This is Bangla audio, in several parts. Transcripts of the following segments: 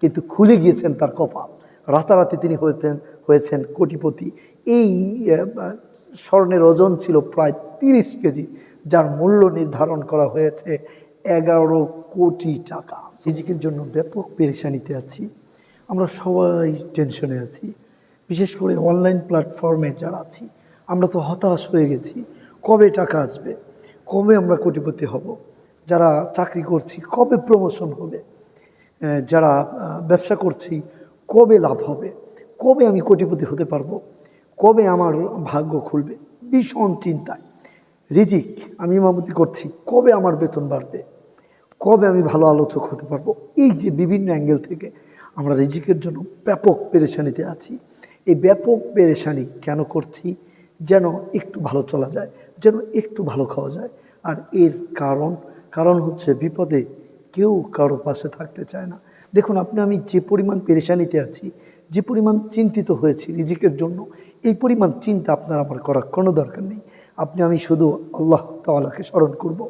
কিন্তু খুলে গিয়েছেন তার কপাল। রাতারাতি তিনি হয়েছেন হয়েছেন কোটিপতি। এই স্বর্ণের ওজন ছিল প্রায় তিরিশ কেজি, যার মূল্য নির্ধারণ করা হয়েছে এগারো কোটি টাকা। রিজিকের জন্য ব্যাপক পেরেশানিতে আছি। আমরা সবাই টেনশনে আছি। বিশেষ করে অনলাইন প্ল্যাটফর্মে যারা আছি, আমরা তো হতাশ হয়ে গেছি। কবে টাকা আসবে? কবে আমরা কোটিপতি হব? যারা চাকরি করছি, কবে প্রমোশন হবে? যারা ব্যবসা করছি, কবে লাভ হবে? কবে আমি কোটিপতি হতে পারব? কবে আমার ভাগ্য খুলবে? ভীষণ চিন্তায়। রিজিক আমি ইমামতি করছি, কবে আমার বেতন বাড়বে? কবে আমি ভালো আলোচক হতে পারব? এই যে বিভিন্ন অ্যাঙ্গেল থেকে আমরা রিজিকের জন্য ব্যাপক পেরেশানিতে আছি। এই ব্যাপক পেরেশানি কেন করছি? যেন একটু ভালো চলা যায়, যেন একটু ভালো খাওয়া যায়। আর এর কারণ কারণ হচ্ছে বিপদে কেউ কারও পাশে থাকতে চায় না। দেখুন, আপনি, আমি যে পরিমাণ পেরেশানিতে আছি, যে পরিমাণ চিন্তিত হয়েছি রিজিকের জন্য, এই পরিমাণ চিন্তা আপনার আমার করার কোনো দরকার নেই। আপনি, আমি শুধু আল্লাহ তাআলাকে স্মরণ করব।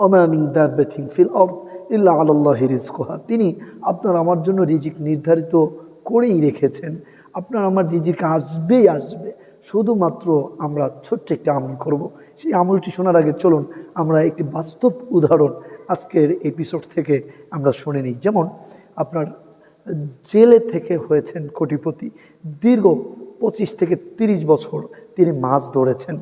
ওমা মিন দাব্বাতিন ফিল আরদ ইল্লা আলাল্লাহি রিজকুহা তিনি আপনার আমার জন্য রিজিক নির্ধারিত করেই রেখেছেন। আপনার আমার রিজিক আসবেই আসবে। শুধুমাত্র আমরা ছোট্ট একটা আমল করব। সেই আমলটি শোনার আগে চলুন, আমরা একটি বাস্তব উদাহরণ আজকের এপিসোড থেকে আমরা শুনে নিই। যেমন, আপনার জেলে থেকে হয়েছেন কোটিপতি। দীর্ঘ পঁচিশ থেকে তিরিশ বছর তিনি মাছ ধরেছেন।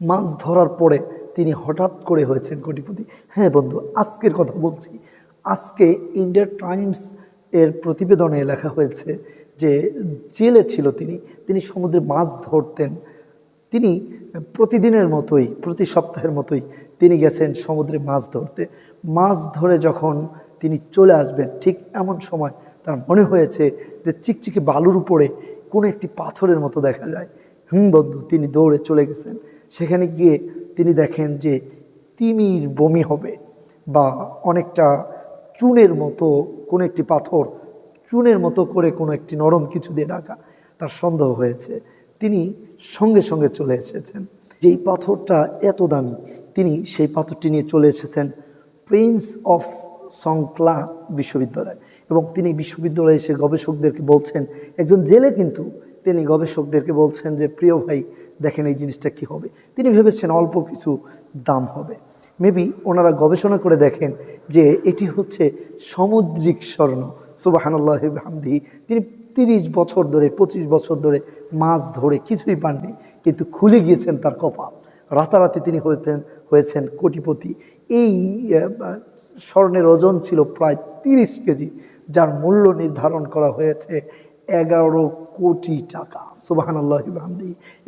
মাছ ধরার পরে তিনি হঠাৎ করে হয়েছেন কোটিপতি। হ্যাঁ বন্ধু, আজকের কথা বলছি। আজকে ইন্ডিয়া টাইমস এর প্রতিবেদনে লেখা হয়েছে যে, জেলে ছিল তিনি। তিনি সমুদ্রে মাছ ধরতেন। তিনি প্রতিদিনের মতোই, প্রতি সপ্তাহের মতোই তিনি গেছেন সমুদ্রে মাছ ধরতে। মাছ ধরে যখন তিনি চলে আসবেন, ঠিক এমন সময় তার মনে হয়েছে যে চিকচিকে বালুর উপরে কোনো একটি পাথরের মতো দেখা যায়। হুম বন্ধু, তিনি দৌড়ে চলে গেছেন। সেখানে গিয়ে তিনি দেখেন যে তিমির বমি হবে বা অনেকটা চুনের মতো কোনো একটি পাথর, চুনের মতো করে কোনো একটি নরম কিছু দিয়ে ঢাকা। তার সন্দেহ হয়েছে। তিনি সঙ্গে সঙ্গে চলে এসেছেন। যেই পাথরটা এত দামি তিনি সেই পাথরটি নিয়ে চলে এসেছেন প্রিন্স অফ সংকলা বিশ্ববিদ্যালয়। এবং তিনি বিশ্ববিদ্যালয়ে এসে গবেষকদেরকে বলছেন, একজন জেলে কিন্তু তিনি গবেষকদেরকে বলছেন যে, প্রিয় ভাই, দেখেন এই জিনিসটা কি হবে? তিনি ভেবেছেন অল্প কিছু দাম হবে। মেবি ওনারা গবেষণা করে দেখেন যে এটি হচ্ছে সামুদ্রিক স্বর্ণ। সুবাহানুল্লাহ হামদি তিনি তিরিশ বছর ধরে, পঁচিশ বছর ধরে মাছ ধরে কিছুই পাননি, কিন্তু খুলে গিয়েছেন তার কপাল। রাতারাতি তিনি হয়েছেন হয়েছেন কোটিপতি। এই স্বর্ণের ওজন ছিল প্রায় তিরিশ কেজি, যার মূল্য নির্ধারণ করা হয়েছে এগারো কোটি টাকা। সুবাহান আল্লাহ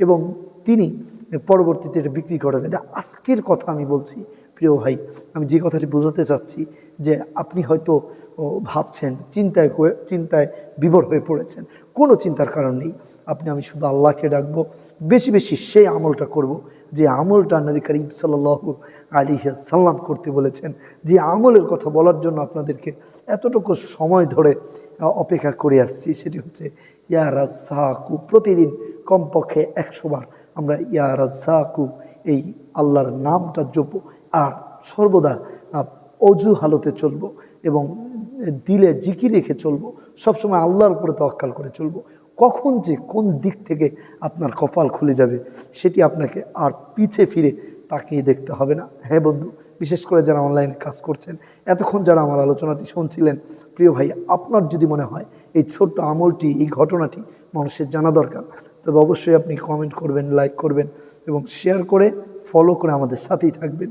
এবং তিনি পরবর্তীতে এটা বিক্রি করে দেন এটা আজকের কথা আমি বলছি। প্রিয় ভাই, আমি যে কথাটি বোঝাতে চাচ্ছি যে আপনি হয়তো ভাবছেন, চিন্তায় চিন্তায় বিভোর হয়ে পড়েছেন। কোনো চিন্তার কারণ নেই। আপনি, আমি শুধু আল্লাহকে ডাকবো। বেশি বেশি সেই আমলটা করব যে আমলটা নবী করিম সাল্লাহ সাল্লাম করতে বলেছেন। যে আমলের কথা বলার জন্য আপনাদেরকে এতটুকু সময় ধরে অপেক্ষা করে আসছি। সেটি হচ্ছে, ইয়া রাজ্জাকু, প্রতিদিন কমপক্ষে একশো বার আমরা ইয়া রাজ্জাকু, এই আল্লাহর নামটা জপো আর সর্বদা অজু হালতে চলবো এবং দিলে জিকি রেখে চলবো, সবসময় আল্লাহর উপরে তওয়াক্কাল করে চলবো। কখন যে কোন দিক থেকে আপনার কপাল খুলে যাবে সেটি আপনাকে আর পিছে ফিরে তাকিয়ে দেখতে হবে না। হ্যাঁ বন্ধু, বিশেষ করে যারা অনলাইনে কাজ করছেন, এতক্ষণ যারা আমার আলোচনাটি শুনছিলেন, প্রিয় ভাই, আপনার যদি মনে হয় এই ছোট্ট আমলটি, এই ঘটনাটি মানুষের জানা দরকার, তবে অবশ্যই আপনি কমেন্ট করবেন লাইক করবেন এবং শেয়ার করে ফলো করে আমাদের সাথেই থাকবেন।